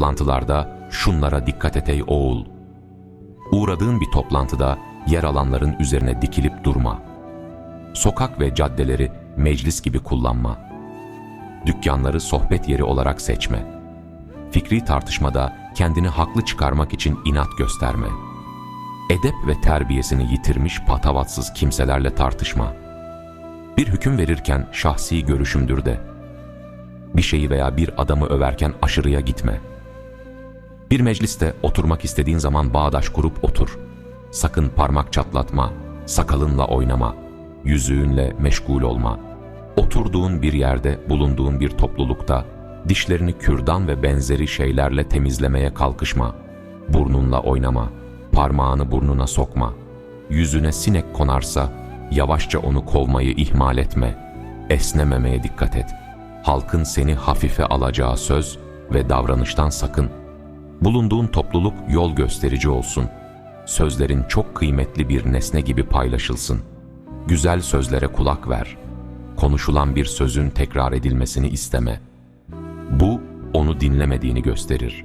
toplantılarda şunlara dikkat et ey oğul. Uğradığın bir toplantıda yer alanların üzerine dikilip durma. Sokak ve caddeleri meclis gibi kullanma. Dükkanları sohbet yeri olarak seçme. Fikri tartışmada kendini haklı çıkarmak için inat gösterme. Edep ve terbiyesini yitirmiş patavatsız kimselerle tartışma. Bir hüküm verirken şahsi görüşümdür de. Bir şeyi veya bir adamı överken aşırıya gitme. Bir mecliste oturmak istediğin zaman bağdaş kurup otur. Sakın parmak çatlatma, sakalınla oynama, yüzüğünle meşgul olma. Oturduğun bir yerde, bulunduğun bir toplulukta dişlerini kürdan ve benzeri şeylerle temizlemeye kalkışma. Burnunla oynama, parmağını burnuna sokma. Yüzüne sinek konarsa yavaşça onu kovmayı ihmal etme. Esnememeye dikkat et. Halkın seni hafife alacağı söz ve davranıştan sakın. Bulunduğun topluluk yol gösterici olsun. Sözlerin çok kıymetli bir nesne gibi paylaşılsın. Güzel sözlere kulak ver. Konuşulan bir sözün tekrar edilmesini isteme. Bu onu dinlemediğini gösterir.